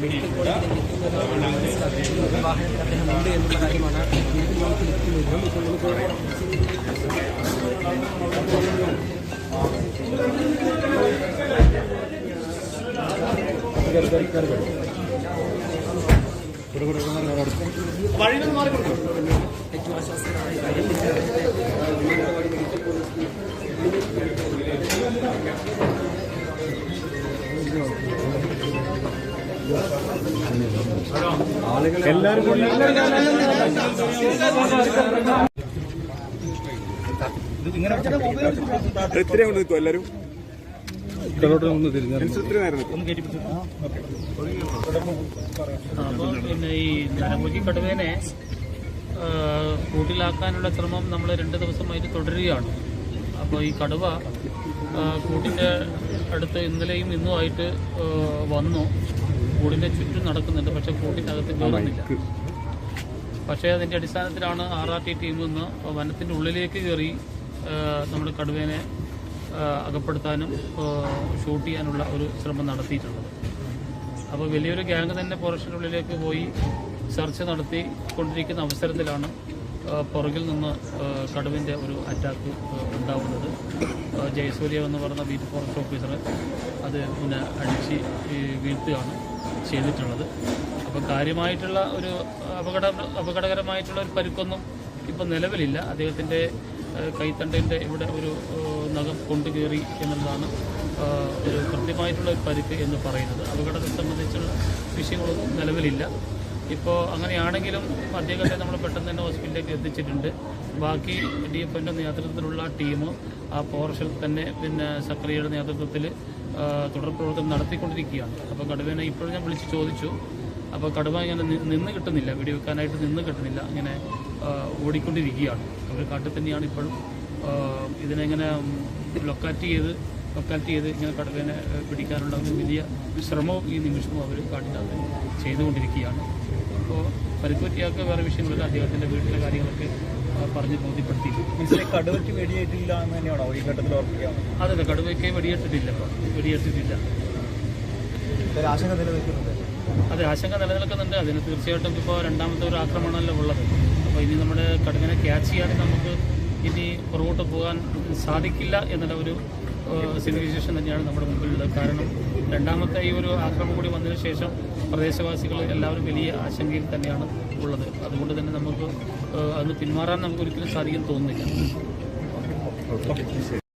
Medical കോളേജിൽ നിൽക്കുന്നത് മനസ്സിലാക്കുന്നത് ഒരു വാഹനത്തിൽ അദ്ദേഹം ഉണ്ട് എന്നുള്ള കാര്യമാണ് ഇതിൽ നമുക്ക് ലഭിക്കുന്നത് ഇപ്പോൾ നമുക്ക് ഏറ്റവും ആശ്വാസകരമായ കാര്യം മെഡിക്കൽ കോളേജിൽ എത്രയും കൊണ്ട് നിൽക്കും എല്ലാവരും പിന്നെ ഈ ജനമുഖി കടുവേനെ കൂട്ടിലാക്കാനുള്ള ശ്രമം നമ്മൾ രണ്ട് ദിവസമായിട്ട് തുടരുകയാണ്. അപ്പോൾ ഈ കടുവ കൂട്ടിന്റെ അടുത്ത് ഇന്നലെയും ഇന്നുമായിട്ട് വന്നു. കൂടിന്റെ ചുറ്റും നടക്കുന്നുണ്ട്. പക്ഷെ കൂട്ടിനകത്ത് കയറുന്നില്ല പക്ഷേ അതിന്റെ അടിസ്ഥാനത്തിലാണ് ആർ ആർ ടി ടീം നിന്ന് വനത്തിന്റെ ഉള്ളിലേക്ക് കയറി നമ്മൾ കടുവേനെ അകപ്പെടുത്താനും ഷൂട്ട് ചെയ്യാനുള്ള ഒരു ശ്രമം നടത്തിയിട്ടുള്ളത്. അപ്പോൾ വലിയൊരു ഗ്യാങ് തന്നെ ഫോറസ്റ്റിന്റെ ഉള്ളിലേക്ക് പോയി സെർച്ച് നടത്തി കൊണ്ടിരിക്കുന്ന അവസരത്തിലാണ് പുറകിൽ നിന്ന് കടുവിന്റെ ഒരു അറ്റാക്ക് ഉണ്ടാവുന്നത്. ജയസൂര്യ എന്ന് പറയുന്ന ബീറ്റ് ഫോറസ്റ്റ് ഓഫീസർ അത് പിന്നെ അടിച്ച് വീഴ്ത്തുകയാണ്. ചെയ്തിട്ടുള്ളത്. അപ്പോൾ കാര്യമായിട്ടുള്ള ഒരു അപകട അപകടകരമായിട്ടുള്ള ഒരു പരുക്കൊന്നും ഇപ്പം നിലവിലില്ല. അദ്ദേഹത്തിന്റെ കൈത്തണ്ടിന്റെ ഇവിടെ ഒരു നഖം കൊണ്ടു കയറി എന്നുള്ളതാണ് ഒരു കൃത്യമായിട്ടുള്ള ഒരു പരുക്ക് എന്ന് പറയുന്നത്. അപകടത്തെ സംബന്ധിച്ചുള്ള വിഷയങ്ങളൊന്നും നിലവിലില്ല. ഇപ്പോൾ അങ്ങനെയാണെങ്കിലും അദ്ദേഹത്തെ നമ്മൾ പെട്ടെന്ന് തന്നെ ഹോസ്പിറ്റലിലേക്ക് എത്തിച്ചിട്ടുണ്ട്. ബാക്കി ഡി എഫ് എന്റെ നേതൃത്വത്തിലുള്ള ടീം ആ പോർഷനിൽ തന്നെ പിന്നെ സക്രിയയുടെ നേതൃത്വത്തിൽ തുടർ പ്രവർത്തനം നടത്തിക്കൊണ്ടിരിക്കുകയാണ്. അപ്പോൾ കടുവേനെ ഇപ്പോഴും ഞാൻ വിളിച്ച് ചോദിച്ചു. അപ്പോൾ കടുവ ഇങ്ങനെ നിന്ന് കിട്ടുന്നില്ല വെടിവെക്കാനായിട്ട് നിന്ന് കിട്ടുന്നില്ല ഇങ്ങനെ ഓടിക്കൊണ്ടിരിക്കുകയാണ്. അവർ കാട്ടിൽ തന്നെയാണ് ഇപ്പോഴും ഇതിനെ ഇതിനെങ്ങനെ ലൊക്കാറ്റ് ചെയ്ത് ലൊക്കാറ്റ് ചെയ്ത് ഇങ്ങനെ കടുവേനെ പിടിക്കാനുള്ള ഒരു വലിയ ശ്രമവും ഈ നിമിഷവും അവർ കാട്ടിനകത്ത് ചെയ്തുകൊണ്ടിരിക്കുകയാണ്. അപ്പോൾ പരിക്കുപറ്റിയാൾക്ക് വേറെ വിഷയങ്ങളില്ല. അദ്ദേഹത്തിന്റെ വീട്ടിലെ കാര്യങ്ങളൊക്കെ പറഞ്ഞ് ബോധ്യപ്പെടുത്തി. കടുവയ്ക്ക് വെടിയേറ്റില്ല എന്ന് തന്നെയാണോ ഈ ഘട്ടത്തിൽ ഓർപ്പിക്കാം അതെ അതെ. കടുവയ്ക്ക് വെടിയേറ്റിട്ടില്ല. വെടിയേറ്റിട്ടില്ല. ആശങ്ക നിലനിൽക്കുന്നുണ്ട്. അതെ ആശങ്ക നിലനിൽക്കുന്നുണ്ട്. അതിന് തീർച്ചയായിട്ടും ഇപ്പോൾ രണ്ടാമത്തെ ഒരു ആക്രമണമല്ലോ ഉള്ളത്. അപ്പോൾ ഇനി നമ്മുടെ കടുവനെ ക്യാച്ച് ചെയ്യാതെ നമുക്ക് ഇനി പുറകോട്ട് പോകാൻ സാധിക്കില്ല എന്നുള്ള ഒരു സിറ്റുവേഷൻ തന്നെയാണ് നമ്മുടെ മുമ്പിലുള്ളത്. കാരണം രണ്ടാമത്തെ ഈ ഒരു ആക്രമണം കൂടി വന്നതിന് ശേഷം പ്രദേശവാസികൾ എല്ലാവരും വലിയ ആശങ്കയിൽ തന്നെയാണ് ഉള്ളത്. അതുകൊണ്ട് തന്നെ നമുക്ക് അത് പിന്മാറാൻ നമുക്ക് ഒരിക്കലും സാധിക്കും തോന്നുന്നില്ല.